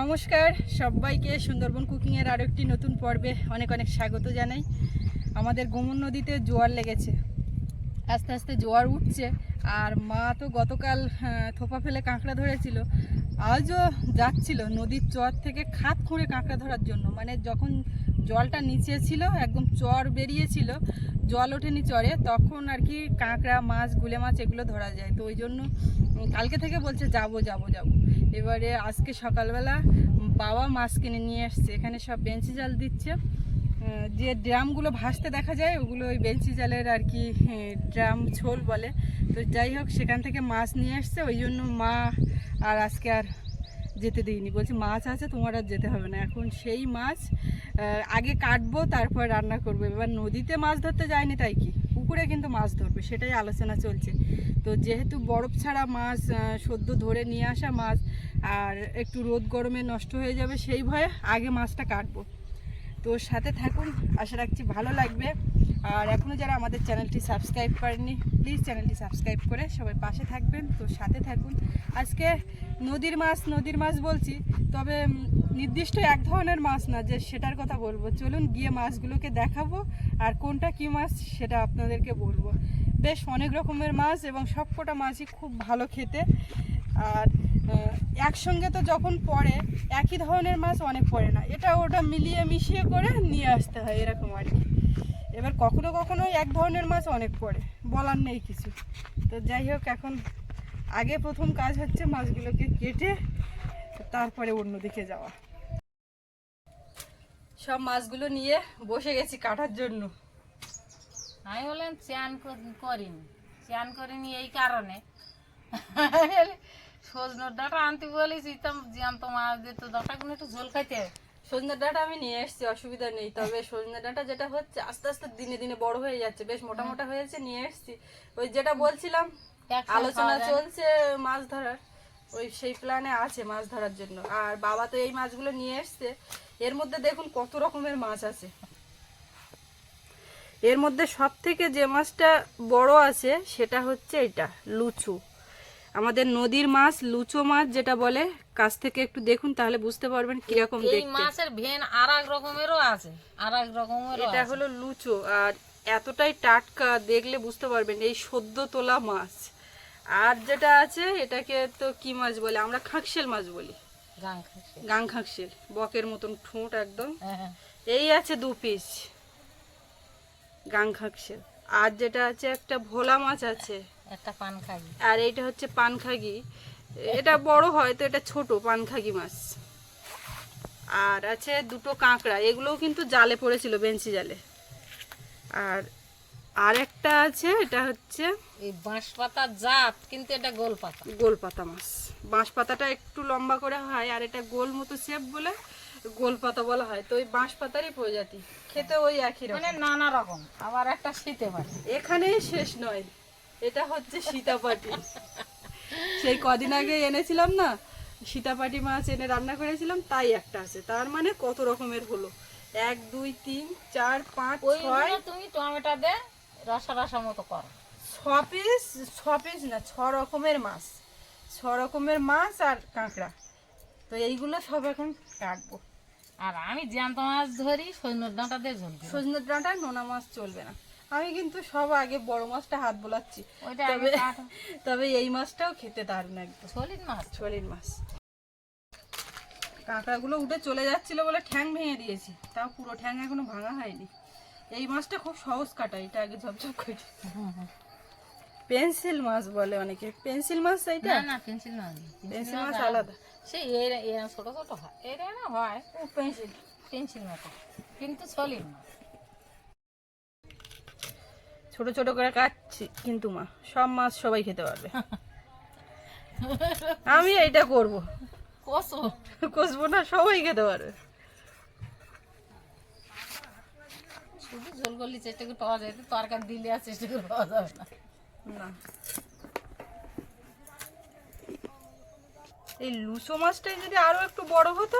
নমস্কার, সবাইকে সুন্দরবন কুকিংয়ের আরও একটি নতুন পর্বে অনেক অনেক স্বাগত জানাই। আমাদের গোমন নদীতে জোয়ার লেগেছে। আস্তে আস্তে জোয়ার উঠছে, আর মা তো গতকাল থোপা ফেলে কাঁকড়া ধরেছিল। আজও যাচ্ছিল নদীর চর থেকে খাত খুঁড়ে কাঁকড়া ধরার জন্য। মানে যখন জলটা নিচে ছিল, একদম চর বেরিয়েছিল, জল ওঠেনি চরে, তখন আর কি কাঁকড়া, মাছ, গুলে মাছ এগুলো ধরা যায়। তো ওই জন্য কালকে থেকে বলছে যাব যাব, যাব। এবারে আজকে সকালবেলা বাবা মাছ কিনে নিয়ে এসছে এখানে সব বেঞ্চি জাল দিচ্ছে। যে ড্রামগুলো ভাসতে দেখা যায়, ওগুলো ওই বেঞ্চি জালের আর কি ড্রাম ছোল বলে। তো যাই হোক, সেখান থেকে মাছ নিয়ে আসছে, ওই জন্য মা আর আজকে আর যেতে দিইনি। বলছি, মাছ আছে, তোমার আর যেতে হবে না। এখন সেই মাছ আগে কাটবো, তারপর রান্না করব। এবার নদীতে মাছ ধরতে যায়নি তাই কি? পুকুরে কিন্তু মাছ ধরবে, সেটাই আলোচনা চলছে। তো যেহেতু বরফ ছাড়া মাছ সদ্য ধরে নিয়ে আসা মাছ, আর একটু রোদ গরমে নষ্ট হয়ে যাবে, সেই ভয়ে আগে মাছটা কাটবো। তো সাথে থাকুন। আশা রাখছি ভালো লাগবে। আর এখনও যারা আমাদের চ্যানেলটি সাবস্ক্রাইব করেননি প্লিজ চ্যানেলটি সাবস্ক্রাইব করে সবাই পাশে থাকবেন তো সাথে থাকুন। আজকে নদীর মাছ নদীর মাছ বলছি, তবে নির্দিষ্ট এক ধরনের মাছ না, যে সেটার কথা বলব। চলুন গিয়ে মাছগুলোকে দেখাবো, আর কোনটা কী মাছ সেটা আপনাদেরকে বলব। বেশ অনেক রকমের মাছ এবং সবকটা মাছই খুব ভালো খেতে। আর একসঙ্গে তো যখন পড়ে, একই ধরনের মাছ অনেক পড়ে না। এটা ওটা মিলিয়ে মিশিয়ে করে নিয়ে আসতে হয়, এরকম আর কি। এবার কখনো কখনো এক ধরনের মাছ অনেক পড়ে, বলার নেই কিছু। তো যাই হোক, এখন আগে প্রথম কাজ হচ্ছে মাছগুলোকে কেটে তারপরে অন্যদিকে যাওয়া। সব মাছগুলো নিয়ে বসে গেছি কাটার জন্য। আমি বললাম চান করিনি। চান করিনি এই কারণে। সজনোর ডাটা আনতে বলেছি তো মাছ দিত ডাটাগুলো একটু ঝোল খাইতে সজনে ডাঁটা আমি নিয়ে এসেছি অসুবিধা নেই। তবে সজনে ডাঁটা যেটা হচ্ছে আস্তে আস্তে দিনে দিনে বড় হয়ে যাচ্ছে। বেশ মোটা মোটা হয়েছে নিয়ে এসেছি। ওই যেটা বলছিলাম আলোচনা চলছে মাছ ধরার। ওই সেই প্ল্যানে আছে মাছ ধরার জন্য। আর বাবা তো এই মাছগুলো নিয়ে এসছে। এর মধ্যে দেখুন কত রকমের মাছ আছে। এর মধ্যে সব থেকে যে মাছটা বড় আছে সেটা হচ্ছে এটা লুচু। আমাদের নদীর মাছ লুচো মাছ যেটা বলে কাছ থেকে একটু দেখুন তাহলে বুঝতে পারবেন কীরকম এই মাছের ভেন আর এক রকমেরও আছে আর এক রকমের এটা হলো লুচো আর এতটাই টাটকা দেখলে বুঝতে পারবেন এই সদ্য তোলা মাছ। আর যেটা আছে এটাকে তো কি মাছ বলে? আমরা খাঁকশেল মাছ বলি। গাং। খাঁকশেল বকের মতন ঠোঁট একদম। হ্যাঁ, হ্যাঁ। এই আছে দু পিস গাং খাঁকশেল আর যেটা আছে একটা ভোলা মাছ আছে। একটা পান খাই আর এইটা হচ্ছে পানখাগি। এটা বড় হয় তো এটা ছোট পানখাগি মাছ। আর আছে দুটো কাঁকড়া এগুলোও কিন্তু জালে পড়েছিল বেঞ্চি জালে। আর আর একটা আছে এটা হচ্ছে এই বাঁশ পাতার জাত কিন্তু এটা গোল পাতা গোল পাতা মাছ। বাঁশ পাতাটা একটু লম্বা করে হয় আর এটা গোল মতো শেপ বলে গোল পাতা বলা হয়। তো ওই বাঁশ পাতারই প্রজাতি। খেতে ওই একই মানে নানা রকম আবার একটা শীতে পারে এখানেই শেষ নয়। এটা হচ্ছে সীতাপাটি। সেই কদিন আগে এনেছিলাম না সীতাপাটি মাছ এনে রান্না করেছিলাম তাই একটা আছে। তার মানে কত রকমের হলো? এক দুই তিন চার পাঁচ ওই ছয়। তুমি টমেটো দে রসা রসা মতো করো। ছ পিস ছ পিস না ছ রকমের মাছ। ছ রকমের মাছ আর কাঁকড়া। তো এইগুলো সব এখন কাটবো। আর আমি জ্যান্ত মাছ ধরি সৈন্যর ডাঁটা দিয়ে ঝোল দিই। সজনে ডাঁটায় নোনা মাছ চলবে না। আমি কিন্তু সব আগে বড় মাছটা হাত বোলাচ্ছি। তবে তবে এই মাছটাও খেতে দারুণ একদম। সলিড মাছ। ছোলির মাছ। কাঁকড়াগুলো উঠে চলে যাচ্ছিল বলে ঠ্যাং ভেঙে দিয়েছি। তাও পুরো ঠ্যাং এখনও ভাঙা হয়নি। এই মাছটা খুব সহজ কাটা এটা আগে ঝপঝপ করে। পেন্সিল মাছ বলে অনেকে। পেন্সিল মাছ এইটা? না না পেন্সিল মাছ। পেন্সিল মাছ আলাদা। সে এরা এরা ছোট ছোট হয়। এরা না হয় ও পেন্সিল। পেন্সিল মতো কিন্তু সলিড মাছ। ছোট ছোট করে কাটছি কিন্তু মা সব মাছ সবাই খেতে পারবে। আমি এইটা করব। কষো। কষবো না সবাই খেতে পারবে। শুধু ঝোল করলে চেষ্টা করে পাওয়া যায় তরকারি দিলে আর চেষ্টা করে পাওয়া যাবে না। এই লুচো মাছটাই যদি আরও একটু বড় হতো?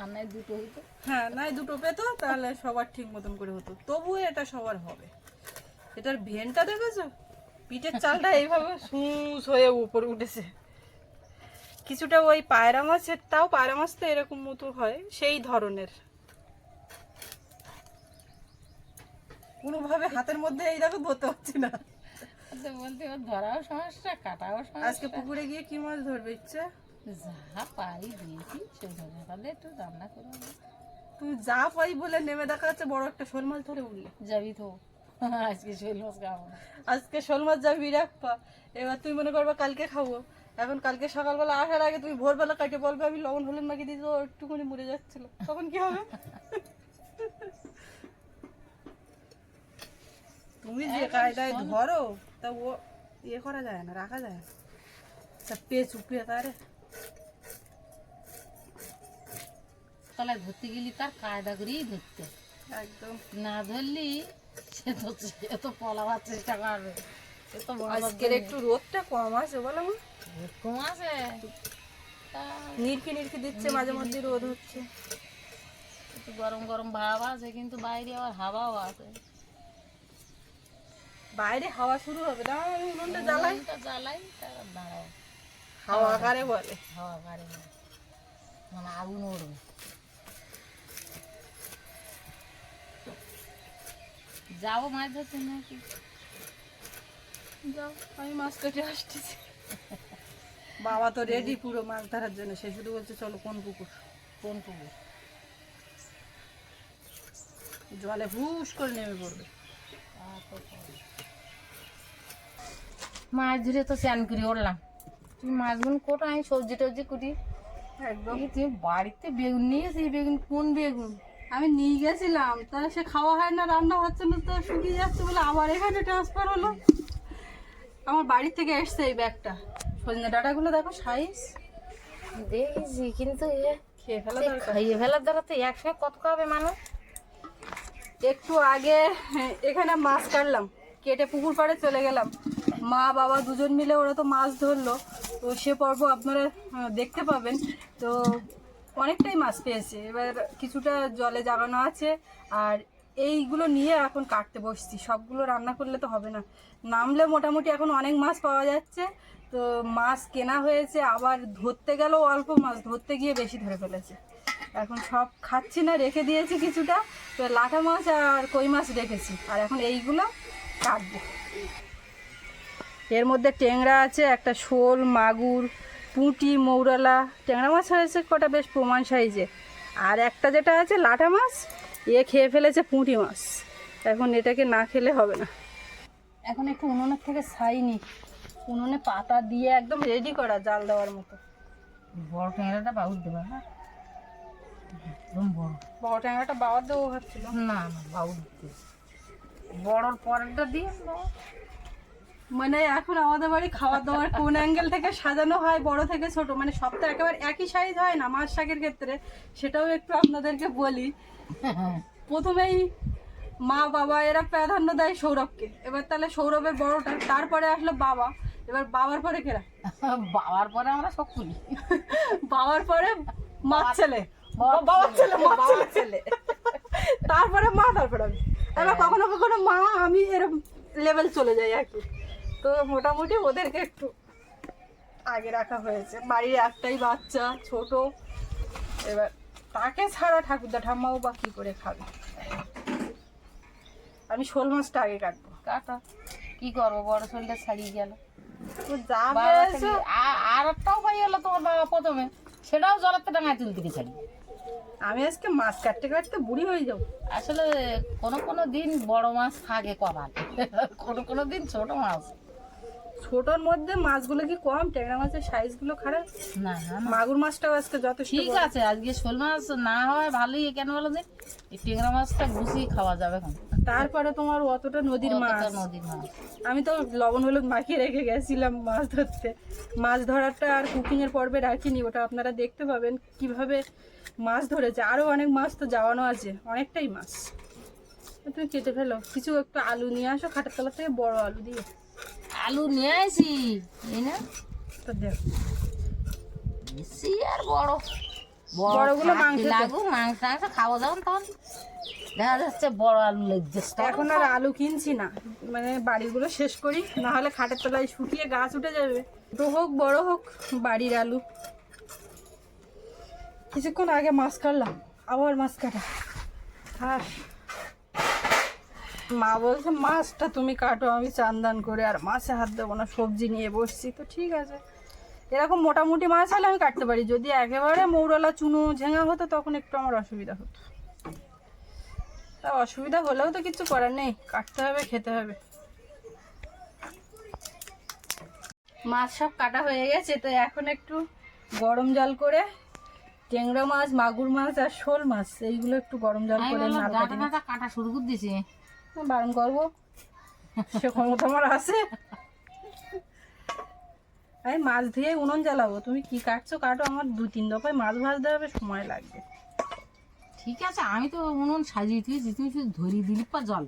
আর নাই দুটো হইতো। হ্যাঁ নাই দুটো পেতো তাহলে সবার ঠিক মতন করে হতো। তবুও এটা সবার হবে। এটার ভেনটা দেখেছ? পিঠের চালটা এইভাবে সুস হয়ে উপরে উঠেছে। কিছুটা ওই পায়রা মাছের তাও পায়রা মাছ তো এরকম মতো হয় সেই ধরনের। কোনোভাবে হাতের মধ্যে এই দেখো ধরতে পারছি না। বলতে ওর ধরাও সমস্যা কাটাও আজকে পুকুরে গিয়ে কি মাছ ধরবে ইচ্ছা? যা পাই দিয়েছি সেই ধরে তাহলে একটু রান্না করে তুমি যা পাই বলে নেমে দেখা যাচ্ছে বড় একটা শোল মাছ ধরে উঠলে। যাবি তো। আজকে শৈল মাছ খাব আজকে শোল মাছ যাবি রাখবা এবার তুমি মনে করবা কালকে খাব। এখন কালকে সকালবেলা আসার আগে তুমি ভোরবেলা কাটে বলবে আমি লবণ হলুদ মাখিয়ে দিয়েছি ও একটুখানি মরে যাচ্ছিল। তখন কি হবে? তুমি যে কায়দায় ধরো তা ও ইয়ে করা যায় না রাখা যায় না। তা পেয়ে চুপিয়ে তারে তলায় ধরতে গেলি তার কায়দা করেই ধরতে। একদম। না ধরলি সে তো সে তো পলাবার চেষ্টা করবে। সে তো আজকের একটু রোদটা কম আছে বলো কম আছে? নিরকি নিরকি দিচ্ছে মাঝে মধ্যে রোদ হচ্ছে। একটু গরম গরম ভাব আছে কিন্তু বাইরে আবার হাওয়াও আছে। বাইরে হাওয়া শুরু হবে না আমি উনুনটা জ্বালাই। জ্বালাই তারপর দাঁড়াও। হাওয়া আকারে বলে। হাওয়া না মানে আগুন উড়বে যাব মাছ ধরতে নাকি। যাও আমি মাছ কেটে আসতেছি। বাবা তো রেডি পুরো মাছ ধরার জন্য। সে শুধু বলছে চলো কোন পুকুর? কোন পুকুর? জলে হুস করে নেমে পড়বে। মাছ ধরে তো স্নান করে উঠলাম। তুমি মাছগুলো কোটা আমি সবজি টবজি কুটি একদম। তুমি বাড়িতে বেগুন নিয়েছি বেগুন কোন বেগুন? আমি নিয়ে গেছিলাম তা সে খাওয়া হয় না রান্না হচ্ছে না তো শুকিয়ে যাচ্ছে বলে আবার এখানে ট্রান্সফার হলো। আমার বাড়ি থেকে এসছে এই ব্যাগটা। সজনে ডাটাগুলো দেখো সাইজ দেখেছি কিন্তু খেয়ে ফেলা দরকার। ফেলার দ্বারা তো একসঙ্গে কত খাবে মানুষ? একটু আগে এখানে মাছ কাটলাম কেটে পুকুর পাড়ে চলে গেলাম। মা বাবা দুজন মিলে ওরা তো মাছ ধরলো। তো সে পর্ব আপনারা দেখতে পাবেন। তো অনেকটাই মাছ পেয়েছে। এবার কিছুটা জলে জাগানো আছে, আর এইগুলো নিয়ে এখন কাটতে বসছি। সবগুলো রান্না করলে তো হবে না। নামলে মোটামুটি এখন অনেক মাছ পাওয়া যাচ্ছে। তো মাছ কেনা হয়েছে, আবার ধরতে গেলেও অল্প মাছ, ধরতে গিয়ে বেশি ধরে ফেলেছে। এখন সব খাচ্ছি না, রেখে দিয়েছি কিছুটা। তো লাটা মাছ আর কই মাছ রেখেছি। আর এখন এইগুলো কাটবো। এর মধ্যে ট্যাংরা আছে, একটা শোল, মাগুর পুঁটি মৌরালা ট্যাংরা মাছ হয়েছে কটা বেশ প্রমাণ সাইজে। আর একটা যেটা আছে লাটা মাছ এ খেয়ে ফেলেছে পুঁটি মাছ। এখন এটাকে না খেলে হবে না। এখন একটু উনুনের থেকে ছাইনি উনুনে পাতা দিয়ে একদম রেডি করা জাল দেওয়ার মতো। বড় ট্যাংরাটা বাউর দেবে হ্যাঁ? একদম বড়। বড় ট্যাংরাটা বাবার দেবো ভাবছিল না না বাউর বড়র পরেরটা দিয়ে। মানে এখন আমাদের বাড়ি খাওয়া দাওয়ার কোন অ্যাঙ্গেল থেকে সাজানো হয় বড় থেকে ছোট মানে সব তো একেবারে একই সাইজ হয় না মাছ শাকের ক্ষেত্রে। সেটাও একটু আপনাদেরকে বলি। প্রথমেই মা বাবা এরা প্রাধান্য দেয় সৌরভকে। এবার তাহলে সৌরভের বড়টা তারপরে আসলো বাবা। এবার বাবার পরে কেরা? বাবার পরে আমরা সব করি বাবার পরে মাছ ছেলে। বাবার বাবার ছেলে। মাছ ছেলে। তারপরে মা তারপরে আমি। এবার কখনো কখনো মা আমি এরকম লেভেল চলে যাই আর কি। তো মোটামুটি ওদেরকে একটু আগে রাখা হয়েছে। বাড়ির একটাই বাচ্চা ছোট। এবার তাকে ছাড়া ঠাকুরদা ঠাম্মাও বা কি করে খাবে? আমি শোল মাছটা আগে কাটবো। কাটা। কি করব? বড় শোলটা ছাড়িয়ে গেল। আর একটাও পাই গেল তোমার বাবা প্রথমে। সেটাও জলাতে ডাঙায় তুলতে গিয়ে ছাড়ি আমি আজকে মাছ কাটতে কাটতে বুড়ি হয়ে যাব। আসলে কোনো কোনো দিন বড় মাছ থাকে কবার কোনো কোনো দিন ছোট মাছ। ছোটর মধ্যে মাছগুলো কি কম? ট্যাংরা মাছের সাইজগুলো খারাপ? না না। মাগুর মাছটাও আজকে যথেষ্ট ঠিক আছে আজকে শোল মাছ না হয় ভালোই কেন বলো যে? এই টেংরা মাছটা গুছিয়ে খাওয়া যাবে এখন। তারপরে তোমার অতটা নদীর মাছ। নদীর মাছ। আমি তো লবণ হলুদ মাখিয়ে রেখে গেছিলাম মাছ ধরতে। মাছ ধরাটা আর কুকিং এর পর্বে রাখিনি ওটা আপনারা দেখতে পাবেন কীভাবে মাছ ধরেছে। আরও অনেক মাছ তো যাওয়ানো আছে অনেকটাই মাছ। তুমি কেটে ফেলো কিছু একটু আলু নিয়ে আসো খাটের তলা থেকে বড় আলু দিয়ে। আলু নিয়ে আসি এই না? তো বেশি আর বড়। বড়গুলো মাংস তো। মাংস টাংস খাওয়া তখন। দেখা যাচ্ছে বড় আলু লেগছে। এখন আর আলু কিনছি না। মানে বাড়িগুলো শেষ করি না হলে খাটের তলায় শুকিয়ে গাছ উঠে যাবে। ছোটো হোক বড় হোক বাড়ির আলু। কিছুক্ষণ আগে মাছ কাটলাম আবার মাছ কাটা। আর মা বলছে মাছটা তুমি কাটো আমি চান্দান করে আর মাছে হাত দেবো না সবজি নিয়ে বসছি। তো ঠিক আছে। এরকম মোটামুটি মাছ হলে আমি কাটতে পারি। যদি একেবারে মৌরলা চুনো ঝেঙা হতো তখন একটু আমার অসুবিধা হতো। তা অসুবিধা হলেও তো কিছু করার নেই কাটতে হবে খেতে হবে। মাছ সব কাটা হয়ে গেছে তো এখন একটু গরম জল করে ট্যাংরা মাছ মাগুর মাছ আর শোল মাছ এইগুলো একটু গরম জল করে কাটি শুরু করে দিয়েছে। বারণ করব। সে ক্ষমতা আমার আছে। আমি মাছ ধুয়ে উনুন জ্বালাবো। তুমি কি কাটছো কাটো। আমার দু তিন দফায় মাছ ভাজতে হবে সময় লাগবে। ঠিক আছে আমি তো উনুন সাজিয়ে দিয়েছি। তুমি শুধু ধরিয়ে দিলি পর জল।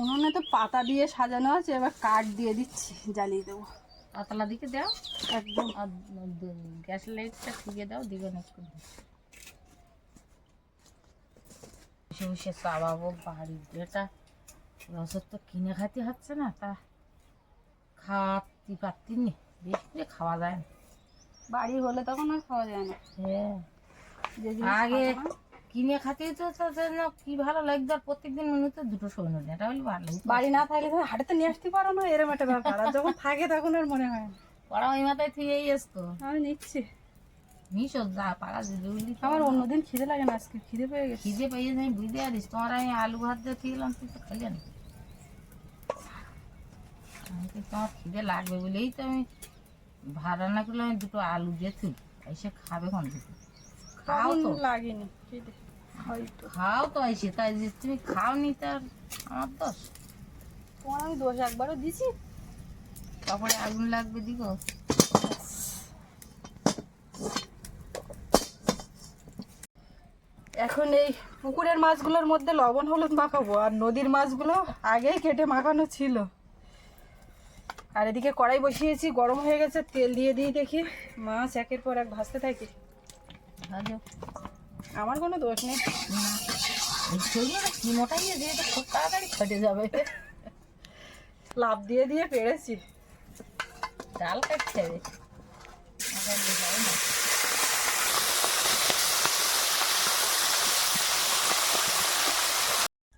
উনুনে তো পাতা দিয়ে সাজানো আছে এবার কাঠ দিয়ে দিচ্ছি জ্বালিয়ে দেবো। পাতলা দিকে দাও। একদম। আর গ্যাস লাইটটা ঠিকে দাও দিকে নষ্ট বসে বসে চাবাবো বাড়ির যেটা রসদ তো কিনে খাতে হচ্ছে না তা খাওয়াতে পারতি নি বেশি করে খাওয়া যায় না। বাড়ি হলে তখন আর খাওয়া যায় না। হ্যাঁ। আগে কিনে খাতেই তো তো যেন কি ভালো লাগতো আর প্রত্যেকদিন মনে হতো দুটো সৈন্য এটা হলে ভালো বাড়ি না থাকলে তুমি হাটেতে নিয়ে আসতে পারো না এরম একটা ব্যাপার আর যখন থাকে তখন আর মনে হয় না। পড়া ওই মাথায় থুয়েই আসতো আমি নিচ্ছি। মিশো যা পাড়া দিদি আমার অন্যদিন খিদে লাগে না আজকে খিদে পেয়ে গেছে। খিদে পেয়ে যাই বুঝতে পারিস তোমার আমি আলু ভাত দিয়ে খেলাম তুই তো খেলে না। আমি তোমার খিদে লাগবে বলেই তো আমি ভাত রান্না করলে আমি দুটো আলু দিয়ে তুই এসে খাবে কোন খাও তো। লাগেনি খাও তো এসে তাই যে তুমি খাও নি তার আমার দোষ। তোমার আমি দোষ একবারও দিছি। তারপরে আগুন লাগবে দিগো। এখন এই পুকুরের মাছগুলোর মধ্যে লবণ হলুদ মাখাবো। আর নদীর মাছগুলো আগেই কেটে মাখানো ছিল। আর এদিকে কড়াই বসিয়েছি গরম হয়ে গেছে তেল দিয়ে দিয়ে দেখি। মাছ একের পর এক ভাজতে থাকি। আমার কোনো দোষ নেই। কি মোটাই দিয়ে তো খুব তাড়াতাড়ি ফেটে যাবে। লাভ দিয়ে দিয়ে পেরেছি। ডাল কাটছে রে আমার বোঝাই না।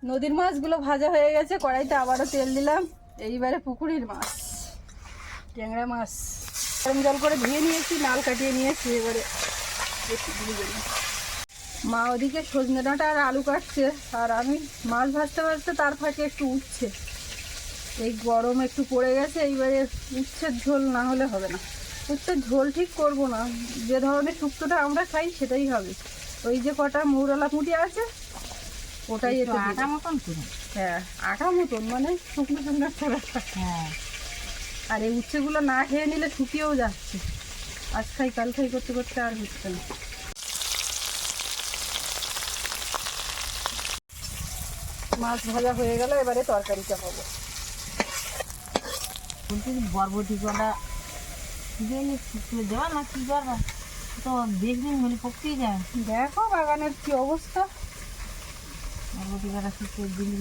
নদীর মাছগুলো ভাজা হয়ে গেছে, কড়াইতে আবারও তেল দিলাম। এইবারে পুকুরের মাছ, ট্যাংরা মাছ। গরম জল করে ধুয়ে নিয়েছি, নাল কাটিয়ে নিয়েছি এবারে। মা ওদিকে সজনে ডাঁটা আর আলু কাটছে, আর আমি মাছ ভাজতে ভাজতে তার ফাঁকে একটু উঠছে। এই গরম একটু পড়ে গেছে, এইবারে উচ্ছের ঝোল, না হলে হবে না। উচ্ছের ঝোল ঠিক করব না, যে ধরনের শুক্তোটা আমরা খাই সেটাই হবে। ওই যে কটা মৌরলা পুঁটি আছে ওটাই একটু আটা মতন করুন। হ্যাঁ আটা মতন মানে শুকনো শুকনো হ্যাঁ। আর এই উচ্ছেগুলো না খেয়ে নিলে শুকিয়েও যাচ্ছে। আজ খাই কাল খাই করতে করতে আর হচ্ছে না। মাছ ভাজা হয়ে গেল এবারে তরকারিটা হবে। বলছি যে বরবটি শুকিয়ে দেওয়া না কি করবা? তো বেশ দিন হলে পকতেই যায়। দেখো বাগানের কি অবস্থা। কটা শুকিয়ে যাচ্ছে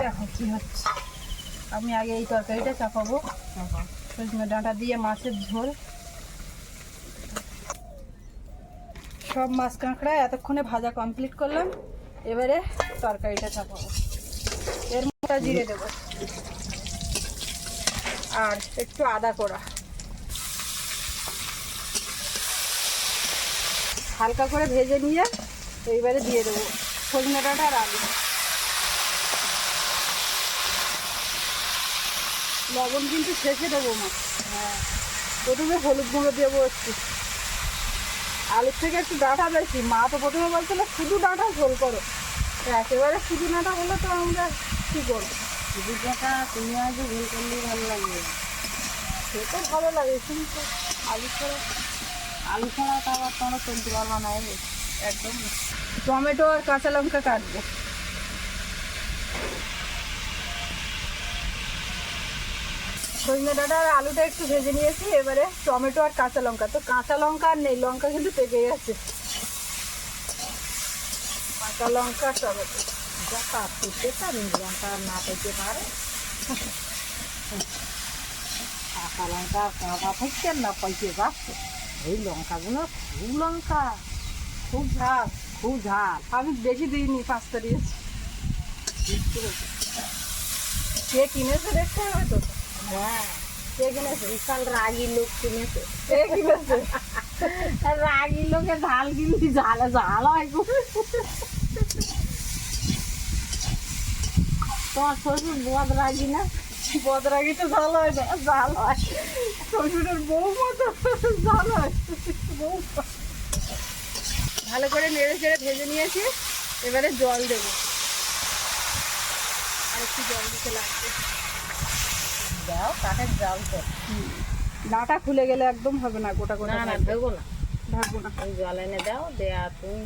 দেখো কি হচ্ছে আমি আগে এই তরকারিটা চাপাবো। ডাঁটা দিয়ে মাছের ঝোল। সব মাছ কাঁকড়া এতক্ষণে ভাজা কমপ্লিট করলাম। এবারে তরকারিটা চাপাবো। এর মধ্যে জিরে দেবো। আর একটু আদা কোড়া। হালকা করে ভেজে নিয়ে এইবারে দিয়ে দেবো। সজনে ডাঁটা আর আলু। লবণ কিন্তু শেষে দেবো মা। হ্যাঁ। প্রথমে হলুদ গুঁড়ো দেবো একটু। আলুর থেকে একটু ডাঁটা বেশি। মা তো প্রথমে বলছিল শুধু ডাঁটা ঝোল করো। একেবারে শুধু ডাঁটা হলে তো আমরা কী করব? সুবিধাটা তুমি আজ ভুল করলেই ভালো লাগবে সে তো ভালো লাগে কিন্তু আলু ছাড়া আলু ছাড়া তো আবার তোমরা চলতে পারবা না একদম। টমেটো আর কাঁচা লঙ্কা কাটবো। সজনে আর আলুটা একটু ভেজে নিয়েছি, এবারে টমেটো আর কাঁচা লঙ্কা। তো কাঁচা লঙ্কা আর নেই, লঙ্কা কিন্তু পেকে গেছে কাঁচা লঙ্কা, টমেটো। যা পেতে পারি লঙ্কা না পেতে পারে। কাঁচা লঙ্কা কাঁচা থাকছে না পাইতে যাচ্ছে এই লঙ্কাগুলো খুব লঙ্কা খুব ঝাল খুব ঝাল। আমি বেশি দিইনি পাঁচটা দিয়েছি। কে কিনেছে দেখতে হবে তো? হ্যাঁ কে কিনেছে? বিশাল রাগি লোক কিনেছে। কে কিনেছে? রাগি লোকে ঝাল কিনবি ঝালে ঝাল হয় তোমার শ্বশুর বদ রাগি না? বদরাগি তো ঝাল হয় না ঝাল হয়। শ্বশুরের বউ মতো ঝাল হয় বউ ভালো করে নেড়ে চেড়ে ভেজে নিয়েছি। এবারে জল দেবো। আর একটু জল দিতে লাগবে। দাও কাঠের জাল তো। ডাটা খুলে গেলে একদম হবে না গোটা গোটা না দেবো না। ঢাকবো না। জল এনে দাও দেয়া তুমি।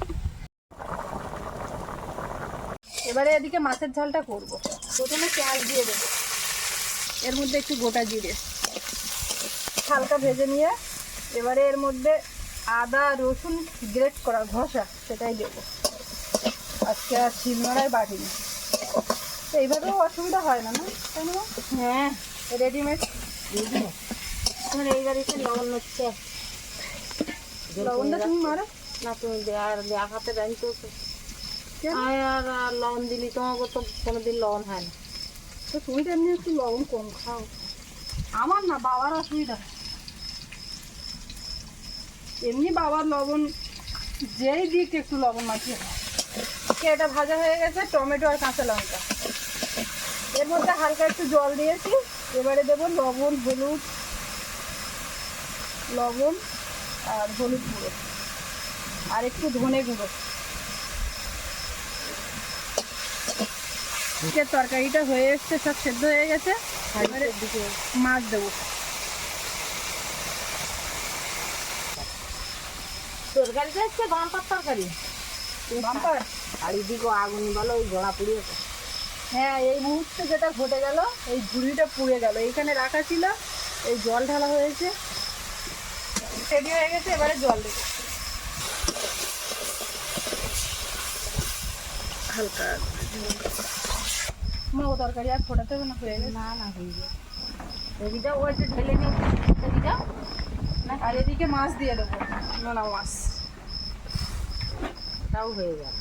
এবারে এদিকে মাছের ঝালটা করব। প্রথমে পেঁয়াজ দিয়ে দেবো। এর মধ্যে একটু গোটা জিরে। হালকা ভেজে নিয়ে এবারে এর মধ্যে আদা রসুন গ্রেট করা ঘষা সেটাই দেবো। আজকে আর শিলনোড়ায় বাটিনি। এইভাবেও অসুবিধা হয় না না? তাই না? হ্যাঁ। রেডিমেড তোমার এই বাড়িতে লবণ হচ্ছে। লবণটা তুমি মারো। না তুমি দেয়ার দেখাতে জানতো তো? আর আর আর লবণ দিলি তোমাকে তো কোনোদিন লবণ হয় না। তো তুমি তো এমনি একটু লবণ কম খাও। আমার না বাবার অসুবিধা হয়। এমনি বাবার লবণ, যেই দিক একটু লবণ মাখিয়ে খায়। কে এটা ভাজা হয়ে গেছে, টমেটো আর কাঁচা লঙ্কা। এর মধ্যে হালকা একটু জল দিয়েছি। এবারে দেবো লবণ, হলুদ, লবণ আর হলুদ গুঁড়ো। আর একটু ধনে গুঁড়ো। তরকারিটা হয়ে এসছে, সব সেদ্ধ হয়ে গেছে। মাছ দেবো। তরকারিটা হচ্ছে বাম্পার তরকারি। বাম্পার? আর এদিকে আগুন বলো ওই জড়া পুড়িয়েছে হ্যাঁ এই মুহূর্তে যেটা ঘটে গেল এই ঝুড়িটা পুড়ে গেল। এইখানে রাখা ছিল এই জল ঢালা হয়েছে। রেডি হয়ে গেছে এবারে জল দেবো। হালকা। মা ও তরকারি আর ফোটাতে হবে না হয়ে গেছে। না না হয়ে যায় এদিকে ওই যে ঢেলে নিয়ে আর এদিকে মাছ দিয়ে দেবো। নোনা মাছ। তাও হয়ে গেল।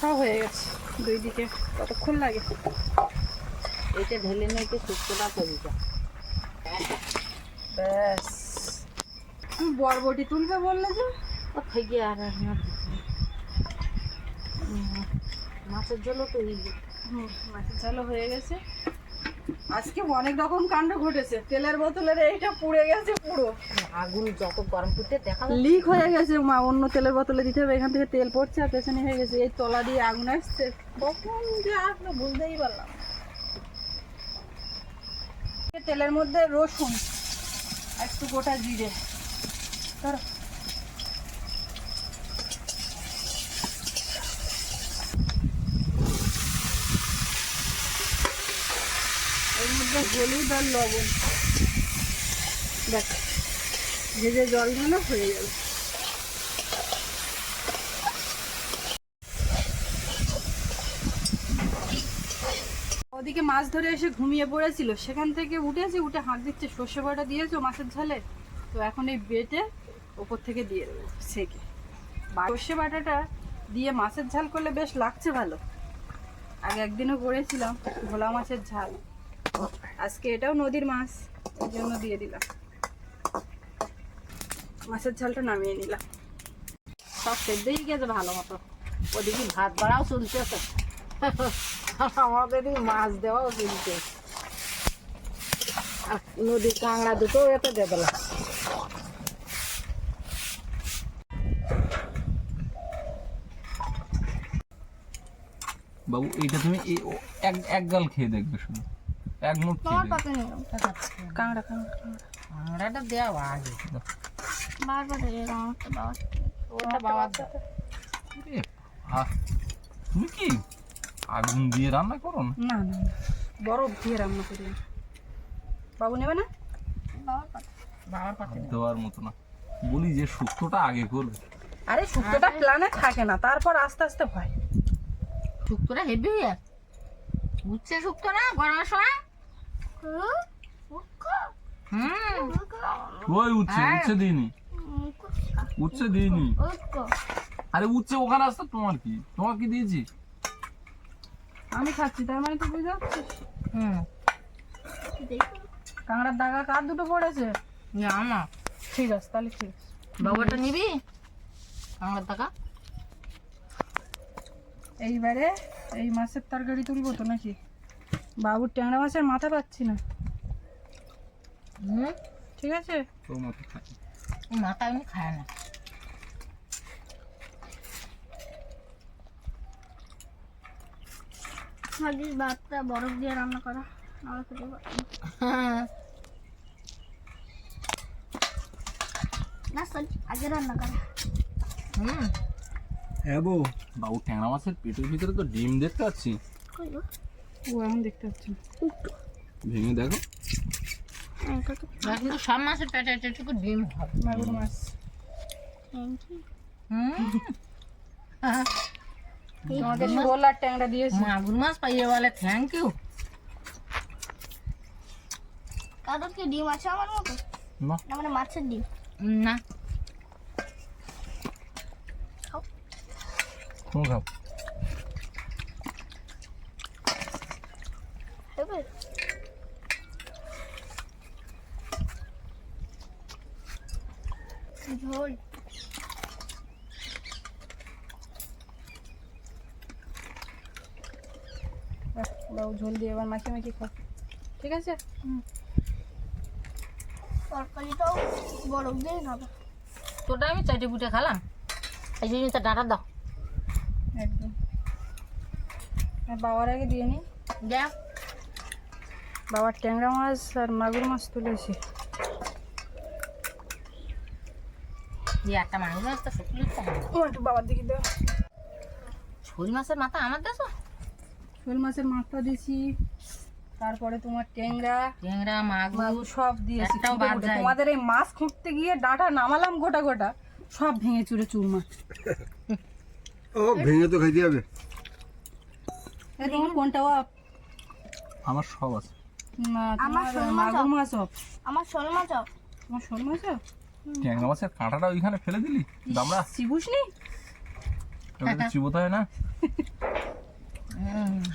সব হয়ে গেছে দুই দিকে। কতক্ষণ লাগে? এটা ঢেলে নিয়ে একটু শুক্তোটা করে ব্যাস। তুমি বরবটি তুলবে বললে যে? ও থেকে আর মাছের জলও তো এই যে। হুম, মাছের ঝালও হয়ে গেছে। আজকে অনেক রকম কাণ্ড ঘটেছে। তেলের বোতলের এইটা পুড়ে গেছে পুরো। আগুন যত গরম করতে দেখা লিক হয়ে গেছে মা অন্য তেলের বোতলে দিতে হবে এখান থেকে তেল পড়ছে আর পেছনে হয়ে গেছে। এই তলা দিয়ে আগুন আসছে। কখন যে আসলো বুঝতেই পারলাম তেলের মধ্যে রসুন একটু গোটা জিরে। ধরো। মধ্যে হলুদ আর লবণ। দেখ, ভেজে জল ঢালো হয়ে যাবে ওদিকে মাছ ধরে এসে ঘুমিয়ে পড়েছিল। সেখান থেকে উঠেছে, উঠে হাত দিচ্ছে, সর্ষে বাটা দিয়েছ মাছের ঝালে? তো এখন এই বেটে ওপর থেকে দিয়ে দেবো, সেকে। সর্ষে বাটাটা দিয়ে মাছের ঝাল করলে বেশ লাগছে ভালো। আগে একদিনও করেছিলাম, ভোলা মাছের ঝাল। আজকে এটাও নদীর মাছ ওই জন্য দিয়ে দিলাম। মাছের ঝালটা নামিয়ে নিলাম। সব সেদ্ধই গেছে ভালো মতো। ওদিকে ভাত বাড়াও চলতেছে আমাদের মাছ দেওয়াও চলছে নদীর কাঁকড়া দুটো এতে দিয়ে দিলাম। বাবু, এইটা তুমি এক এক গাল খেয়ে দেখবে শুধু। এক মুঠ। কাঁকড়া কাঁকড়া কাঁকড়াটা দেওয়া আগে। ওটা বাবা এ, আহ, তুমি কি আগুন দিয়ে রান্না করো না? না না না। বরফ দিয়ে রান্না করি বাবু নেবে না? বাবার পাতে। দেওয়ার মতো না। বলি যে শুক্তোটা আগে করবে। আরে শুক্তোটা প্ল্যানে থাকে না তারপর আস্তে আস্তে হয়। শুক্তোটা হেভি হয়ে যাচ্ছে। উচ্ছে শুক্তো না গরমের সময়? হুম? ওই উচ্ছে উচ্ছে দিইনি। উচ্ছে দিইনি। আরে উচ্ছে ওখানে আসতো তোমার কি? তোমার কি দিয়েছি? আমি খাচ্ছি তার মানে তো বুঝতে হুম। কাঁকড়ার দাগা কার দুটো পড়েছে? জানা ঠিক আছে তাহলে ঠিক আছে। বাবাটা নিবি? আমার টাকা এইবারে এই মাছের তরকারি তুলবো তো নাকি? বাবুর ট্যাংরা মাছের মাথা পাচ্ছি না। হুম? ঠিক আছে? মাথা এমনি খায় না। ভাবিস ভাতটা বরফ দিয়ে রান্না করা নাহলে খেতে না। সরি আগে রান্না করা। হুম। হ্যাঁ বউ বাবু ট্যাংরা মাছের পেটের ভিতরে তো ডিম দেখতে পাচ্ছি? ও এখন দেখতে পাচ্ছি না। ভেঙে দেখো। এটা তো না, কিন্তু সব মাছের পেটে এটুকু ডিম হবে মাগুর মাছ। থ্যাংক ইউ হুম। তোমাকে শোল আর ট্যাংরা দিয়েছি। মাগুর মাছ পাইয়ে বলে থ্যাংক ইউ কারোর কি ডিম আছে আমার মতো? না। না মানে মাছের ডিম। না। তুমি খাও হবে ঝোল বাহ, বাবু ঝোল মাখি মাখি খাও ঠিক আছে? তরকারিটাও বরফ দিয়ে খাবে। তোটা আমি চাইটে বুটে খালাম। এই জিনিসটা ডাটা দাও। একদম। বাবার আগে দিয়ে নি। যা বাবার ট্যাংরা মাছ আর মাগুর মাছ তুলেছি দিয়ে একটা মাগুর মাছ তো শুকলি বাবার দিকে দাও। ছুরি মাছের মাথা আমার দেশো? শোল মাছের মাথা দিয়েছি তারপরে তোমার ট্যাংরা ট্যাংরা মাগুর মাগুর সব দিয়েছি। খুঁটে। তোমাদের এই মাছ খুঁটতে গিয়ে ডাটা নামালাম গোটা গোটা সব ভেঙে চুরে চুরমা ও ভেঙে তো খাইতে হবে। এই তোমার কোনটা অফ আমার সব আছে। না আমার শোল মাছ। মাছ অফ আমার শোল মাছ আও। তোমার শোল মাছ off? ট্যাংরা মাছের কাঁটাটা ওইখানে ফেলে দিলি দামড়া। চিবুস নি? ওটা চিবোতে হয় না।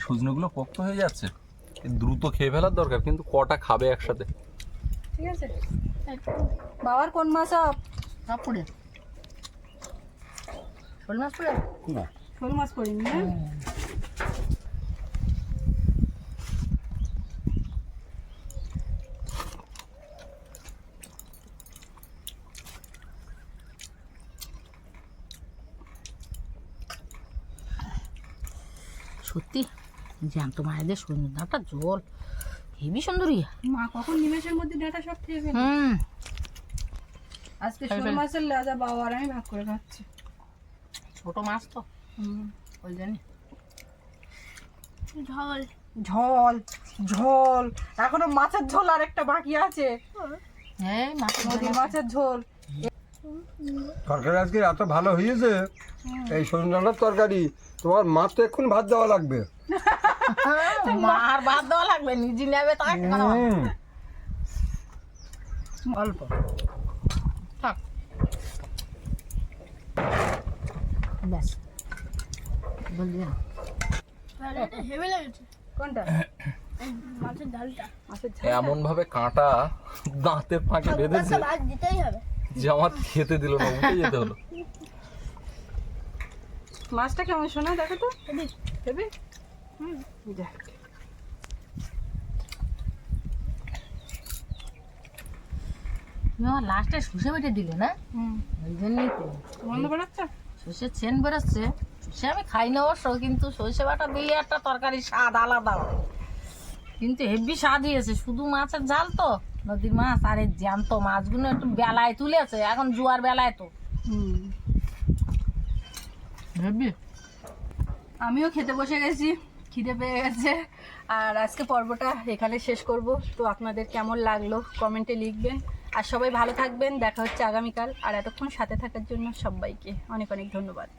সজনেগুলো পোক্ত হয়ে যাচ্ছে। দ্রুত খেয়ে ফেলার দরকার কিন্তু কটা খাবে একসাথে? ঠিক আছে। বাবার কোন মাছ সব পড়ে শোল মাছ পড়ে? না। শোল মাছ করিনি না সত্যি জ্যান্ত মায়েদের সৈন্যটা জল। হেবি সুন্দরী। মা কখন নিমেষের মধ্যে ডাটা সব খেয়ে ফেলে হুম। আজকে ফেল। মাছের লেজা বাবা আর আমি ভাগ করে খাচ্ছি। ছোট মাছ তো। হুম। ওই জানি ঝোল। ঝোল ঝোল। এখনও মাছের ঝোল আর একটা বাকি আছে। নদীর মাছের ঝোল। তরকারি আজকে এত ভালো হয়েছে এই সজনাটার তরকারি তোমার মাছ তো এক্ষুনি ভাত দেওয়া লাগবে। মার ভাত দেওয়া লাগবে নিজে নেবে হুম। অল্প। থাক। ব্যাস। হেভি লেগেছে। কোনটা? ঝাল এমন ভাবে কাঁটা দাঁতের ফাঁকে বেঁধেছে হবে। যে আমার খেতে দিল না উঠে যেতে হলো। মাছটা কেমন শোনা? দেখো তো। দেবে আমার লাস্টে শুষে বেটে দিলে না? হুম। ওই জন্যই তো। বন্ধ করাচ্ছ সর্ষের চেন বেরোচ্ছে। সে আমি খাই না অবশ্য কিন্তু সর্ষে বাটা দিয়ে একটা তরকারি স্বাদ আলাদা। কিন্তু হেভি স্বাদ হয়েছে। শুধু মাছের ঝাল তো নদীর মাছ আর এই জ্যান্ত মাছগুলো একটু বেলায় তুলেছে এখন জোয়ার বেলায় তো। হেভি। আমিও খেতে বসে গেছি। খিদে পেয়ে গেছে। আর আজকে পর্বটা এখানে শেষ করব। তো আপনাদের কেমন লাগল কমেন্টে লিখবেন। আর সবাই ভালো থাকবেন। দেখা হচ্ছে আগামীকাল। আর এতক্ষণ সাথে থাকার জন্য সবাইকে অনেক অনেক ধন্যবাদ।